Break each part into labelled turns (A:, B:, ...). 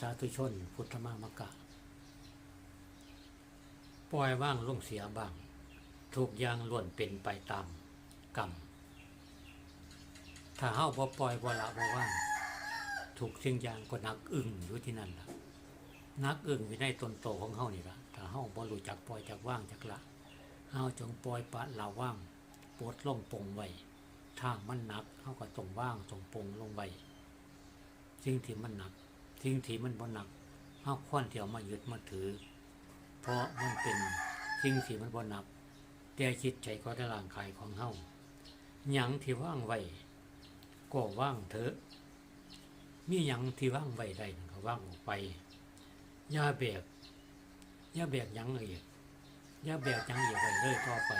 A: สาธุชน พุทธมามกะ ปล่อยว่างลงเสียบ้างทุกอย่างล้วนเป็นไปตามกรรม ถ้าเฮาบ่ปล่อยบ่ละบ่ว่าง ถูกสิ่งอย่างก็นักอึ้งอยู่ที่นั่นล่ะนักอึ้งอยู่ในตนโตของเฮานี่ล่ะถ้าเฮาบ่รู้จักปล่อยจักว่างจักละเฮาจงปล่อยปะละว่างปลดลงปงไว้ถ้ามันหนักเฮาก็ต้องว่างต้องปงลงไว้สิ่งที่มันหนัก สิ่งที่มันบ่หนักเฮาควรที่เอามายึดมาถือ เพราะมันเป็นสิ่งที่มันบ่หนัก แต่จิตใจก็ได้ร่างกายของเฮาหยังที่ว่างไว้ก็ว่างเถอะ มีหยังที่ว่างไว้ได้ก็ว่างออกไปอย่าแบกอย่าแบกหยังอีกอย่าแบกหยังอีกไว้เลยต่อไป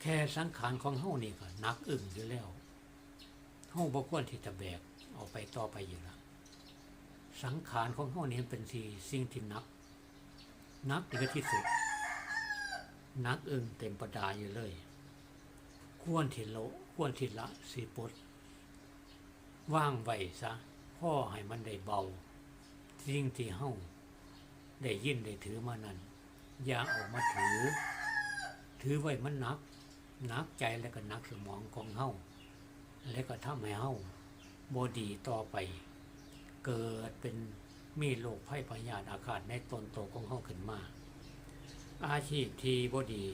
A: แค่สังขารของเฮานี่ก็หนักอึ้งอยู่แล้วเฮาบ่ควรที่จะแบกเอาไปต่อไปอยู่แล้ว สังขารของเฮานี่เป็นที่สิ่งที่นัก นักถึงที่สุด นักอึงเต็มประดาอยู่เลย ควรที่โลควรที่ละสีปดว่างไว้ซะพ่อให้มันได้เบา สิ่งที่เฮาได้ยินได้ถือมานั้นอย่าเอามาถือ ถือไว้มันนักนักใจแล้วก็นักสมองของเฮาแล้วก็ทำให้เฮาบ่ดีต่อไป เกิดเป็นมีโรคภัยพยาธิอาการในตนโตของเฮาขึ้นมา อาชีพที่บ่ดี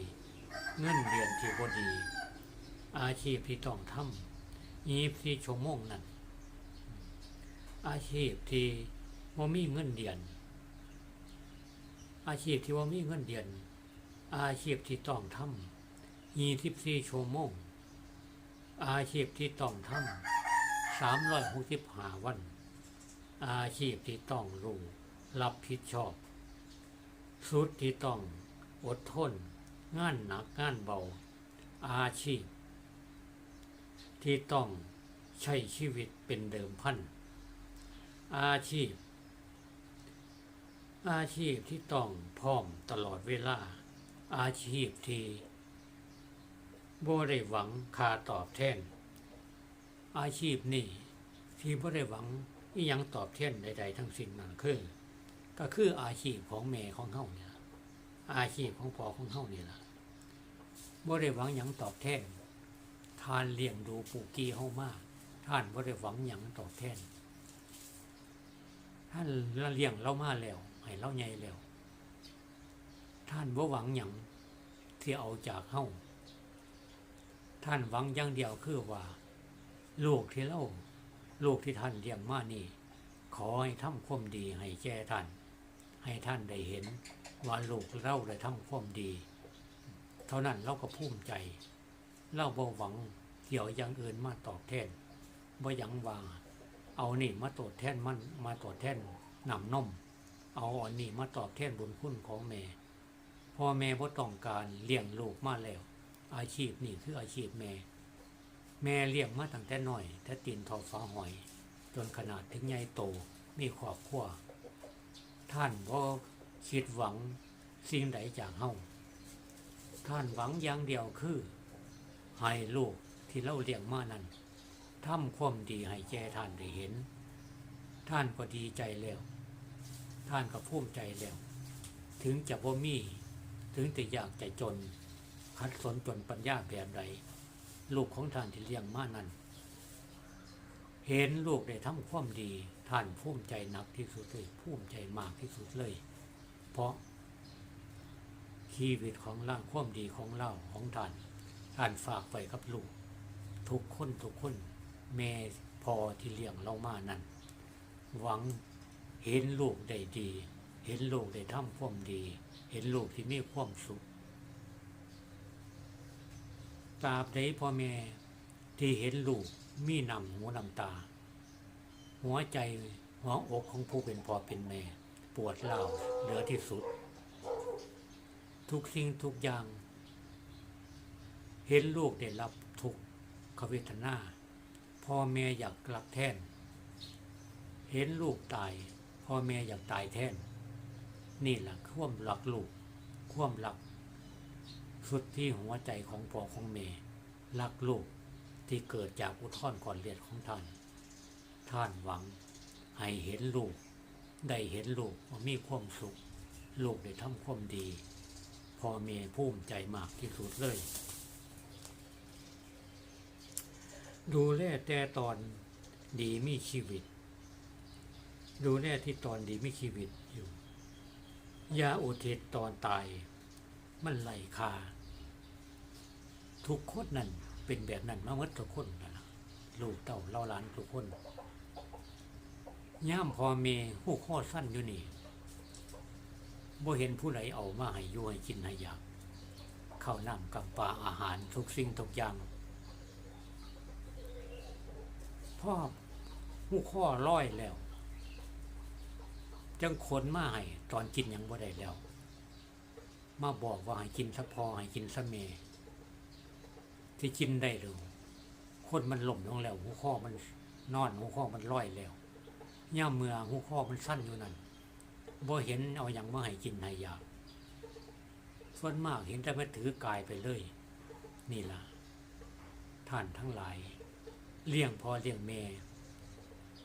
A: เงินเดือนที่บ่ดี อาชีพที่ต้องทำยีบที่ชั่วโมงนั้นอาชีพที่ว่ามีเงินเดือน อาชีพที่ว่ามีเงินเดือน อาชีพที่ต้องทำยี่สิบสี่ชั่วโมงอาชีพที่ต้องทำสามร้อยหกสิบห้าวัน อาชีพที่ต้องรู้รับผิดชอบ สุดที่ต้องอดทน งานหนักงานเบา อาชีพ ที่ต้องใช้ชีวิตเป็นเดิมพัน อาชีพ อาชีพที่ต้องพร้อมตลอดเวลา อาชีพที่บ่ได้หวังค่าตอบแทน อาชีพนี้ที่บ่ได้หวัง อียังตอบแทนใด ๆ ทั้งสิ้นนั่นคือ ก็คืออาชีพของแม่ของเฮาเนี่ยล่ะอาชีพของพ่อของเฮานี่ล่ะบ่ได้หวังหยังตอบแทนทานเลี้ยงดูปูกี้เฮามากท่านบ่ได้หวังหยังตอบแทนท่านเลี้ยงเรามาแล้วให้เราใหญ่แล้ว ท่านบ่หวังหยังที่เอาจากเฮาท่านหวังอย่างเดียวคือว่าลูกที่เรา ลูกที่ท่านเลี้ยงมานี่ ขอให้ทำความดีให้แก่ท่าน ให้ท่านได้เห็นว่าลูกเราได้ทำความดี เท่านั้นเราก็ภูมิใจ เราบ่หวังเกี่ยวอย่างอื่นมาตอบแทนบ่ยังว่าเอานี่มาตอบแทนมันมาตอบแทนนำนมเอาอันนี้มาตอบแทนบุญคุณของแม่พ่อแม่บ่ต้องการเลี้ยงลูกมาแล้ว อาชีพนี่คืออาชีพแม่ แม่เลี้ยงมาตั้งแต่น้อยแต่ตีนทอฟ้าหอย จนขนาดถึงใหญ่โตมีครอบครัวท่านบ่คิดหวังสิ่งใดจากเฮาท่านหวังอย่างเดียวคือให้ลูกที่เราเลี้ยงมานั้นทำความดีให้แก่ท่านได้เห็น ท่านก็ดีใจแล้ว ท่านก็ภูมิใจแล้ว ถึงจะบ่มี ถึงจะอยากจะจน คัดสนจนปัญญาแบบใด ลูกของท่านที่เลี้ยงมานั้น เห็นลูกได้ทำความดีท่านภูมิใจหนักที่สุดเลยภูมิใจมากที่สุดเลย เพราะชีวิตของร่างความดีของเราของท่านท่านฝากไว้กับลูก ทุกคนทุกคนแม่พอที่เลี้ยงเรามานั้น หวังเห็นลูกได้ดี เห็นลูกได้ทำความดี เห็นลูกที่มีความสุข ตราบใดพ่อแม่ที่เห็นลูกมีนำหูนำตา หัวใจหัวอกของผู้เป็นพ่อเป็นแม่ ปวดเล่าเหลือที่สุด ทุกสิ่งทุกอย่าง เห็นลูกได้รับทุกขเวทนาพ่อแม่อยากกลับแทนเห็นลูกตาย พ่อแม่อยากตายแทนนี่แหละความหลักลูกความหลัก สุดที่หัวใจของพ่อของแม่รักลูกที่เกิดจากอุทธรก่อนเลียดของท่าน ท่านหวังให้เห็นลูก ได้เห็นลูกว่ามีความสุข ลูกได้ทำความดี พ่อแม่ภูมิใจมากที่สุดเลย ดูแลแต่ตอนดีมีชีวิต ดูแลที่ตอนดีมีชีวิตอยู่ อยาอุทิศตอนตาย มันไหลคาทุกคนนั่นเป็นแบบนั้นมาเมื่อทุกคนนั่นล่ะลูกเต่าเล่าหลานทุกคนย่ามพอเมหูข้อสั้นอยู่นี่บ่เห็นผู้ใดเอามาให้ยู่ให้กินให้อยากข้าวน้ำกับปลาอาหารทุกสิ่งทุกอย่างพ่อหูข้อร้อยแล้ว จังขนมาให้ตอนกินยังบ่ได้แล้ว มาบอกว่าให้กินสะพอให้กินสะเมที่กินได้เร็วคนมันหล่มลงแล้วหัวข้อมันนอนหัวข้อมันร้อยแล้วย่าเมือหัวข้อมันสั้นอยู่นั่นบ่เห็นเอาอย่างมาให้กินให้อยากส่วนมากเห็นแต่มาถือกายไปเลย นี่ล่ะ ท่านทั้งหลาย เลี้ยงพอเลี้ยงแม่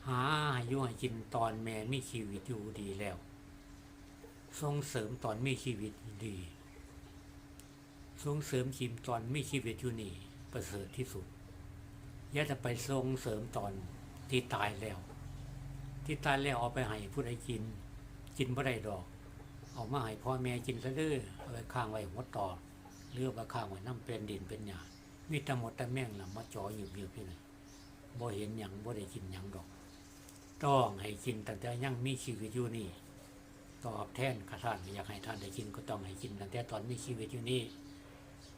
A: หาให้อยู่ให้กินตอนแม่มีชีวิตอยู่ดีแล้ว ส่งเสริมตอนมีชีวิตดีส่งเสริมชีมตอนมีชีวิตอยู่นี่ประเสริฐที่สุดอย่าจะไปส่งเสริมตอนที่ตายแล้ว ที่ตายแล้วเอาไปให้ผู้ใดกิน กินบ่ได้ดอก เอามาให้พ่อแม่กินซะเด้อเอาไปข้างไว้หัวต่อหรือเอาไปข้างไว้น้ำเป็นดินเป็นหญ้ามีแตะหมดแตะแม่งน่ะมาจ่ออยู่เบียบอยู่นี่บ่เห็นหยังบ่ได้กินหยังดอก ต้องให้กินตั้งแต่ยังมีชีวิตอยู่นี่ ตอบแทนข้าท่านอยากให้ท่านได้กินก็ต้องให้กินตั้งแต่ตอนมีชีวิตอยู่นี่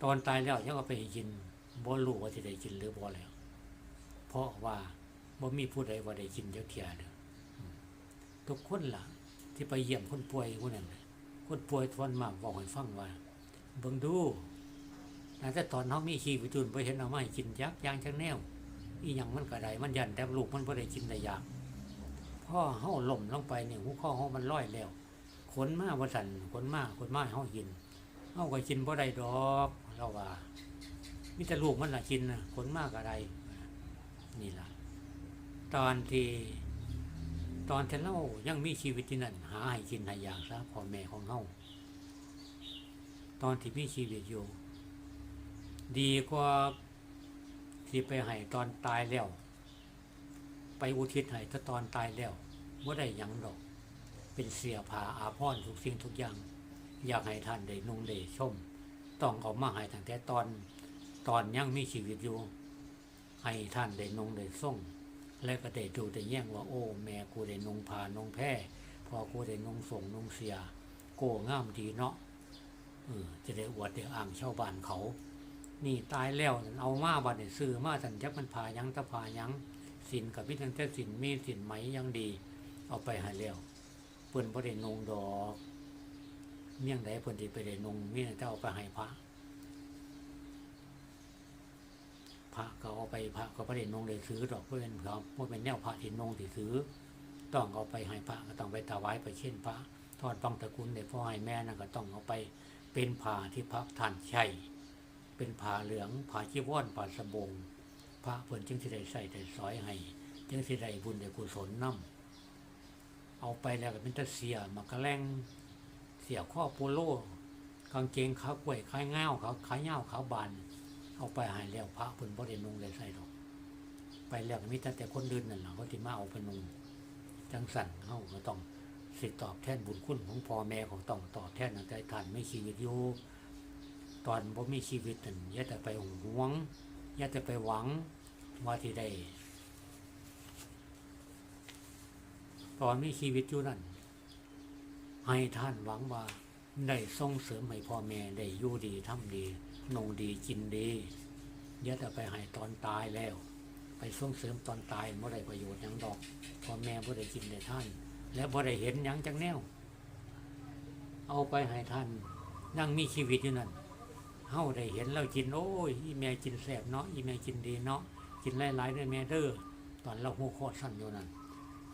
A: ตอนตายแล้วยังเอาไปให้กินบ่รู้ว่าจะได้กินหรือบ่แล้วเพราะว่าบ่มีผู้ใดว่าได้กินเจ้าเทียเด้อทุกคนล่ะ ที่ไปเยี่ยมคนป่วยผู้นั้นคนป่วยทวนมาบอกให้ฟังว่าเบิ่งดูแต่ตอนเฮามีชีวิตอยู่บ่เห็นเอาไมาให้กินยักยางจังแนวอีหยังมันก็ไดมันยันแต่ลูกมันบ่ได้กินได้ยากพ่อเฮาล่มลงไปเนี่ยหูข้อเฮามันลอยแล้ว ขนมาบ่สันขนมาขนมาให้เฮากินเอาก็กินบ่ได้ดอกเราว่ามิต่ลูกมันละกินนะผลมากอะไรนี่ล่ะ ตอนที่ตอนที่เรายังมีชีวิตที่นั่นหาให้กินให้อย่ากซะพ่อแม่ของเฮาตอนที่มีชีวิตอยู่ ดีกว่าที่ไปให้ตอนตายแล้ว ไปอุทิศให้ถ้าตอนตายแล้วว่าได้ยังดอก เป็นเสียผ้าอาภรทุกสิ่งทุกอย่าง อยากให้ท่านได้นุ่งได้ชม ต้องเอามาให้ตั้งแต่ตอน ตอนยังมีชีวิตอยู่ ให้ท่านได้นุ่งได้ส่ง และก็ได้ดูได้แย่งว่าโอ้ แม่กูได้นุ่งผ้านุ่งแพร่พอกูได้นุ่งส่งนุ่งเสีย โก้งามดีเนาะเออจะได้อวดได้อ่างชาวบ้านเขา นี่ตายแล้วมันเอามาบัดเนี่ยซื้อมาสันจักมันผ่ายังตะผ่ายังสินกับพิทังแต่สินมีสินไหมยังดี เอาไปห้แล้ว เพิ่นบ่ได้นงดอกเมี่ยงใดเพิ่นสิไปได้นงเมี่ยงเจ้าเอาไปให้พระ พระก็เอาไปพระก็บ่ได้นงได้ซื้อดอกเพื่อนครับว่าเป็นแนวพระที่นงที่ซื้อ ต้องเอาไปให้พระก็ต้องไปถวายไปเช่นพระทอดปังตระกุลได้พ่อให้แม่นั่นก็ต้องเอาไปเป็นผ้าที่พระท่านใช้เป็นผ้าเหลืองผ้าจีวรผ้าสบง พระเพิ่นจึงสิได้ใส่ได้สอยให้ จึงสิได้บุญได้กุศลนํ เอาไปแล้วก็เป็นตะเสียมากระแลงเสียข้อโปโลกางเกงขาวกล้วยขายเงาขาขายเงาขาบาน เอาไปหายแล้วพระเพิ่นบ่ได้นุ่งได้ใส่ดอก ไปแล้วก็มีแต่แต่คนเดินนั่นแหละเขาที่มาเอาไปนุ่งจังสั่นเฮาก็ต้องสิตอบแทนบุญคุณของพ่อแม่ของต้องตอบแทนตั้งแต่ท่านไม่ชีวิตอยู่ตอนบ่มีชีวิตนั่นอย่าแต่ไปหวงอย่าแต่ไปหวังว่าที่ได้ ตอนมีชีวิตอยู่นั่นให้ท่านหวังว่าได้ส่งเสริมให้พ่อแม่ได้อยู่ดีทำดีนงดีกินดีอย่าแต่ไปให้ตอนตายแล้ว ไปส่งเสริมตอนตายไม่ได้ประโยชน์ยังดอกพ่อแม่บ่ได้กินได้ท่าน และบ่ได้เห็นยังจังแนว เอาไปให้ท่านนั่งมีชีวิตอยู่นั่นเฮาได้เห็นเรากินโอ้ยอีแม่กินแสบเนาะอีแม่กินดีเนาะกินหลายๆด้วยแม่เด้อตอนเราหัวโคตรสั้นอยู่นั่น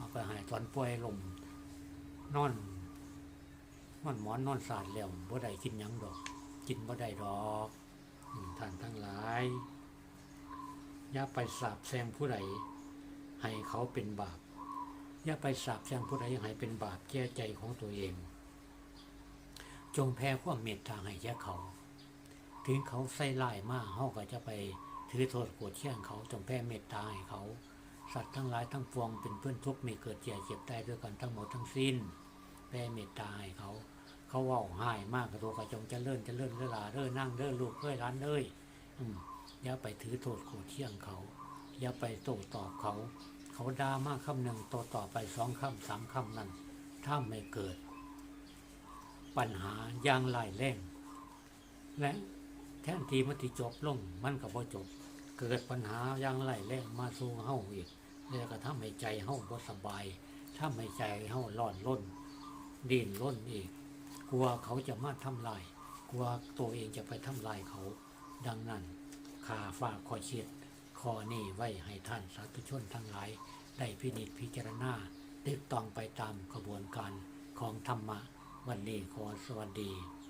A: เอาไปให้ตอนป่วยลมนอนนอนหมอนนอนสาดแล้วบ่ได้กินยังดอก กินบ่ได้ดอกอืมท่านทั้งหลายอย่าไปสาบแซงผู้ใดให้เขาเป็นบาปอย่าไปสาบแช่งผู้ใดให้เป็นบาปแก่ใจของตัวเอง จงแพ้ความเมตตาให้แก่เขา ถึงเขาใส่ลายมากเฮาก็จะไปถือโทษโกรธเคี่ยงเขาจงแพ้เมตตาให้เขา สัตว์ทั้งหลายทั้งปวงเป็นเพื่อนทุกม่เกิดแก่เจ็บตายด้วยกันทั้งหมดทั้งสิ้นแผ่เมตตาให้เขา เขาว่าหายมากกระตัวกระจงจะเลื่อนจะเลื่อนเลื่อนลาเลื่อนนั่งเลื่อนลูกเลื่อนร้านเลื่อยอืมอย่าไปถือโทษโกรธเที่ยงเขา อย่าไปโต้ตอบเขา เขาด่ามากคำหนึ่งโต้ตอบไปสองคำสามคำนั้น ถ้าไม่เกิด ปัญหาอย่างไรแรงและแทนทีมันที่จบลงมันก็บ่จบ เกิดปัญหาอย่างไรแรงมาสู่เฮาอีก แล้วก็ทำให้ใจเฮาบ่สบายทำให้ใจเฮาร้อนล้นดิ้นล้นอีก กลัวเขาจะมาทำลายกลัวตัวเองจะไปทำลายเขา ดังนั้นขาฝากขอเชียดข้อนี้ไว้ให้ท่านสาธุชนทั้งหลาย ได้พินิจพิจารณาตึกต้องไปตามกระบวนการของธรรมะวันนี้ขอสวัสดี